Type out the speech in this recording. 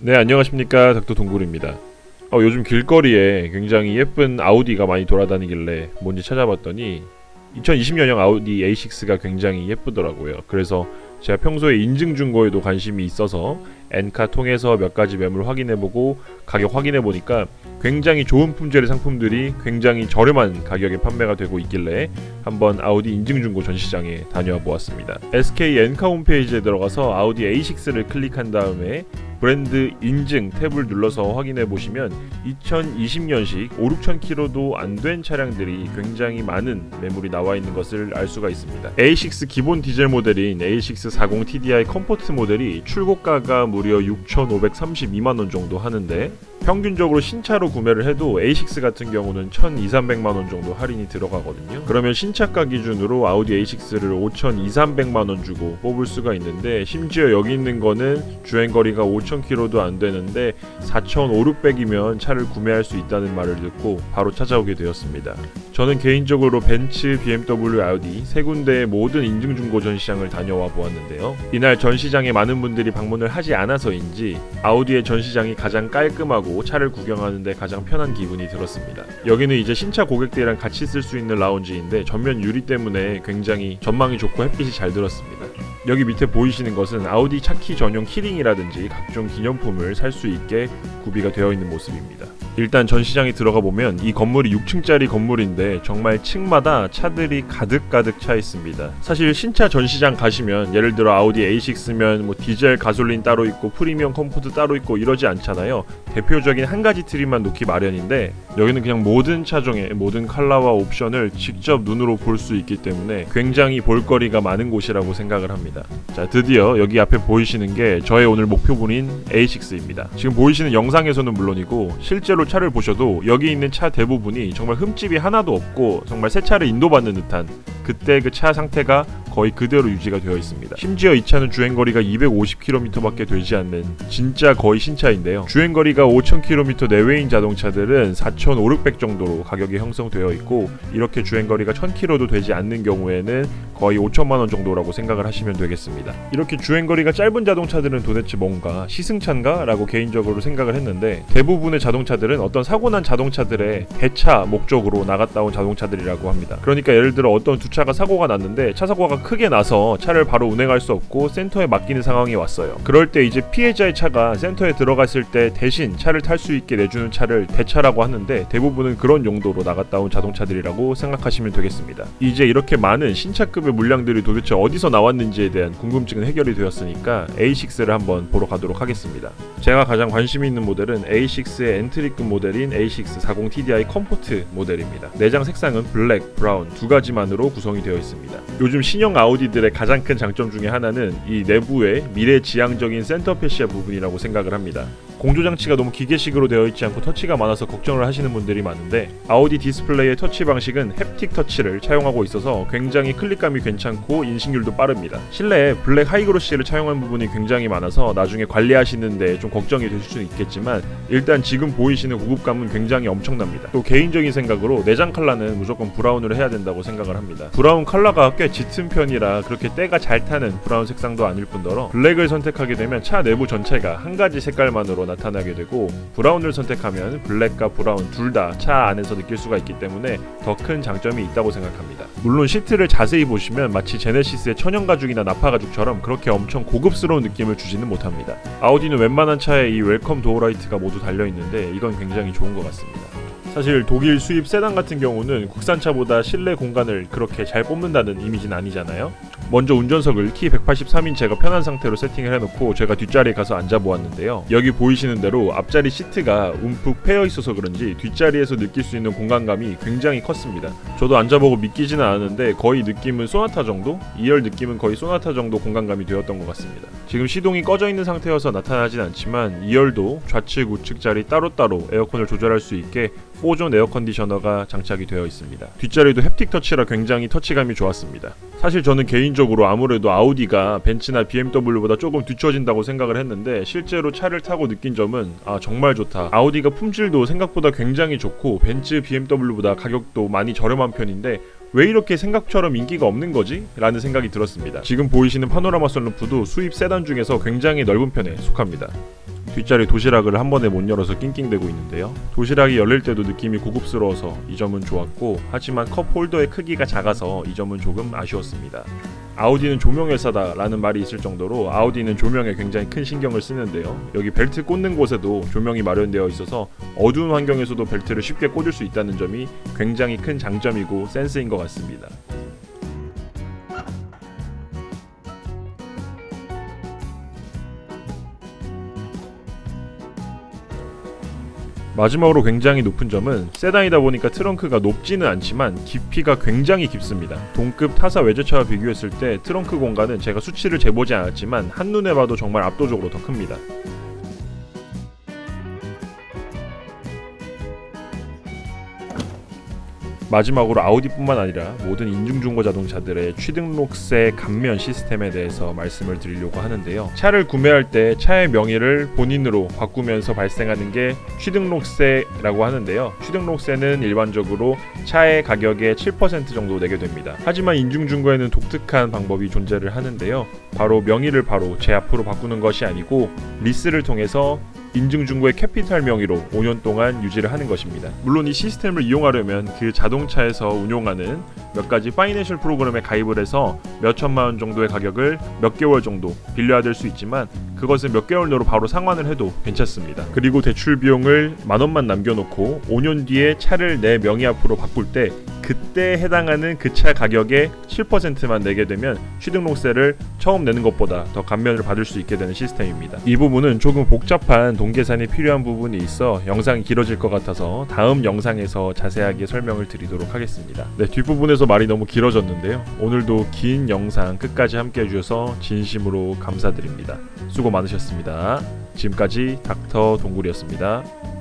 네 안녕하십니까 닥터 동굴입니다. 어, 요즘 길거리에 굉장히 예쁜 아우디가 많이 돌아다니길래 뭔지 찾아봤더니 2020년형 아우디 A6가 굉장히 예쁘더라고요. 그래서 제가 평소에 인증 중고에도 관심이 있어서 엔카 통해서 몇 가지 매물 확인해보고 가격 확인해보니까 굉장히 좋은 품질의 상품들이 굉장히 저렴한 가격에 판매가 되고 있길래 한번 아우디 인증 중고 전시장에 다녀와 보았습니다. SK 엔카 홈페이지에 들어가서 아우디 A6를 클릭한 다음에 브랜드 인증 탭을 눌러서 확인해 보시면 2020년식 5, 6천 킬로도 안 된 차량들이 굉장히 많은 매물이 나와 있는 것을 알 수가 있습니다. A6 기본 디젤 모델인 A6 40 TDI 컴포트 모델이 출고가가 무려 6,532만 원 정도 하는데 평균적으로 신차로 구매를 해도 A6 같은 경우는 1,200, 300만 원 정도 할인이 들어가거든요. 그러면 신차가 기준으로 아우디 A6를 5,200, 300만 원 주고 뽑을 수가 있는데 심지어 여기 있는 거는 주행 거리가 5,000km도 안 되는데 4,500이면 차를 구매할 수 있다는 말을 듣고 바로 찾아오게 되었습니다. 저는 개인적으로 벤츠, BMW, 아우디 세 군데의 모든 인증 중고 전시장을 다녀와 보았는데요. 이날 전시장에 많은 분들이 방문을 하지 않 아서인지 아우디의 전시장이 가장 깔끔하고 차를 구경하는데 가장 편한 기분이 들었습니다. 여기는 이제 신차 고객들이랑 같이 쓸 수 있는 라운지인데 전면 유리 때문에 굉장히 전망이 좋고 햇빛이 잘 들었습니다. 여기 밑에 보이시는 것은 아우디 차키 전용 키링이라든지 각종 기념품을 살 수 있게 구비가 되어 있는 모습입니다. 일단 전시장에 들어가 보면 이 건물이 6층짜리 건물인데 정말 층마다 차들이 가득가득 차 있습니다. 사실 신차 전시장 가시면 예를 들어 아우디 A6면 뭐 디젤 가솔린 따로 있고 프리미엄 컴포트 따로 있고 이러지 않잖아요. 대표적인 한 가지 트림만 놓기 마련인데 여기는 그냥 모든 차종의 모든 컬러와 옵션을 직접 눈으로 볼 수 있기 때문에 굉장히 볼거리가 많은 곳이라고 생각을 합니다. 자, 드디어 여기 앞에 보이시는 게 저의 오늘 목표분인 A6입니다. 지금 보이시는 영상에서는 물론이고 실제로 차를 보셔도 여기 있는 차 대부분이 정말 흠집이 하나도 없고 정말 새 차를 인도받는 듯한 그때 그 차 상태가 거의 그대로 유지가 되어 있습니다. 심지어 이 차는 주행거리가 250km밖에 되지 않는 진짜 거의 신차인데요. 주행거리가 5000km 내외인 자동차들은 4,500 정도로 가격이 형성되어 있고 이렇게 주행거리가 1000km도 되지 않는 경우에는 거의 5천만 원 정도라고 생각을 하시면 되겠습니다. 이렇게 주행거리가 짧은 자동차들은 도대체 뭔가 시승차인가? 라고 개인적으로 생각을 했는데 대부분의 자동차들은 어떤 사고난 자동차들의 대차 목적으로 나갔다 온 자동차들이라고 합니다. 그러니까 예를 들어 어떤 두 차가 사고가 났는데 차 사고가 크게 나서 차를 바로 운행할 수 없고 센터에 맡기는 상황이 왔어요. 그럴 때 이제 피해자의 차가 센터에 들어갔을 때 대신 차를 탈 수 있게 내주는 차를 대차라고 하는데 대부분은 그런 용도로 나갔다 온 자동차들이라고 생각하시면 되겠습니다. 이제 이렇게 많은 신차급의 물량들이 도대체 어디서 나왔는지에 대한 궁금증은 해결이 되었으니까 A6를 한번 보러 가도록 하겠습니다. 제가 가장 관심 있는 모델은 A6의 엔트리급 모델인 A6 40 TDI 컴포트 모델입니다. 내장 색상은 블랙, 브라운 두 가지만으로 구성이 되어 있습니다. 요즘 신형 아우디들의 가장 큰 장점 중에 하나는 이 내부의 미래지향적인 센터 패시아 부분이라고 생각을 합니다. 공조 장치가 너무 기계식으로 되어 있지 않고 터치가 많아서 걱정을 하시는 분들이 많은데 아우디 디스플레이의 터치 방식은 햅틱 터치를 차용하고 있어서 굉장히 클릭감이 괜찮고 인식률도 빠릅니다. 실내에 블랙 하이그로시를 차용한 부분이 굉장히 많아서 나중에 관리하시는데 좀 걱정이 되실 수는 있겠지만 일단 지금 보이시는 고급감은 굉장히 엄청납니다. 또 개인적인 생각으로 내장 컬러는 무조건 브라운으로 해야 된다고 생각을 합니다. 브라운 컬러가 꽤 짙은 편이라 그렇게 때가 잘 타는 브라운 색상도 아닐 뿐더러 블랙을 선택하게 되면 차 내부 전체가 한 가지 색깔만으로 나타나게 되고 브라운을 선택하면 블랙과 브라운 둘 다 차 안에서 느낄 수가 있기 때문에 더 큰 장점이 있다고 생각합니다. 물론 시트를 자세히 보시면 마치 제네시스의 천연 가죽이나 나파 가죽처럼 그렇게 엄청 고급스러운 느낌을 주지는 못합니다. 아우디는 웬만한 차에 이 웰컴 도어라이트가 모두 달려 있는데 이건 굉장히 좋은 것 같습니다. 사실 독일 수입 세단 같은 경우는 국산차보다 실내 공간을 그렇게 잘 뽑는다는 이미지는 아니잖아요. 먼저 운전석을 키 183인체가 편한 상태로 세팅을 해놓고 제가 뒷자리에 가서 앉아보았는데요. 여기 보이시는 대로 앞자리 시트가 움푹 패여 있어서 그런지 뒷자리에서 느낄 수 있는 공간감이 굉장히 컸습니다. 저도 앉아보고 믿기지는 않았는데 거의 느낌은 소나타 정도? 2열 느낌은 거의 소나타 정도 공간감이 되었던 것 같습니다. 지금 시동이 꺼져 있는 상태여서 나타나진 않지만 2열도 좌측 우측 자리 따로따로 에어컨을 조절할 수 있게 4존 에어 컨디셔너가 장착이 되어 있습니다. 뒷자리도 햅틱 터치라 굉장히 터치감이 좋았습니다. 사실 저는 개인적으로 아무래도 아우디가 벤츠나 BMW보다 조금 뒤처진다고 생각을 했는데 실제로 차를 타고 느낀 점은 아 정말 좋다. 아우디가 품질도 생각보다 굉장히 좋고 벤츠, BMW보다 가격도 많이 저렴한 편인데 왜 이렇게 생각처럼 인기가 없는 거지? 라는 생각이 들었습니다. 지금 보이시는 파노라마 썬루프도 수입 세단 중에서 굉장히 넓은 편에 속합니다. 뒷자리 도시락을 한 번에 못 열어서 낑낑대고 있는데요. 도시락이 열릴 때도 느낌이 고급스러워서 이 점은 좋았고 하지만 컵 홀더의 크기가 작아서 이 점은 조금 아쉬웠습니다. 아우디는 조명 회사다라는 말이 있을 정도로 아우디는 조명에 굉장히 큰 신경을 쓰는데요. 여기 벨트 꽂는 곳에도 조명이 마련되어 있어서 어두운 환경에서도 벨트를 쉽게 꽂을 수 있다는 점이 굉장히 큰 장점이고 센스인 것 같습니다. 마지막으로 굉장히 높은 점은 세단이다 보니까 트렁크가 높지는 않지만 깊이가 굉장히 깊습니다. 동급 타사 외제차와 비교했을 때 트렁크 공간은 제가 수치를 재보지 않았지만 한눈에 봐도 정말 압도적으로 더 큽니다. 마지막으로 아우디뿐만 아니라 모든 인증중고 자동차들의 취등록세 감면 시스템에 대해서 말씀을 드리려고 하는데요. 차를 구매할 때 차의 명의를 본인으로 바꾸면서 발생하는 게 취등록세라고 하는데요. 취등록세는 일반적으로 차의 가격의 7% 정도 내게 됩니다. 하지만 인증중고에는 독특한 방법이 존재를 하는데요. 바로 명의를 바로 제 앞으로 바꾸는 것이 아니고 리스를 통해서 인증중고의 캐피탈 명의로 5년 동안 유지를 하는 것입니다. 물론 이 시스템을 이용하려면 그 자동차에서 운용하는 몇 가지 파이낸셜 프로그램에 가입을 해서 몇 천만 원 정도의 가격을 몇 개월 정도 빌려야 될 수 있지만 그것은 몇 개월 내로 바로 상환을 해도 괜찮습니다. 그리고 대출 비용을 만 원만 남겨놓고 5년 뒤에 차를 내 명의 앞으로 바꿀 때 그때 해당하는 그 차 가격의 7%만 내게 되면 취등록세를 처음 내는 것보다 더 감면을 받을 수 있게 되는 시스템입니다. 이 부분은 조금 복잡한 동계산이 필요한 부분이 있어 영상이 길어질 것 같아서 다음 영상에서 자세하게 설명을 드리도록 하겠습니다. 네, 뒷부분에서 말이 너무 길어졌는데요. 오늘도 긴 영상 끝까지 함께 해주셔서 진심으로 감사드립니다. 수고 많으셨습니다. 지금까지 닥터 동굴이었습니다.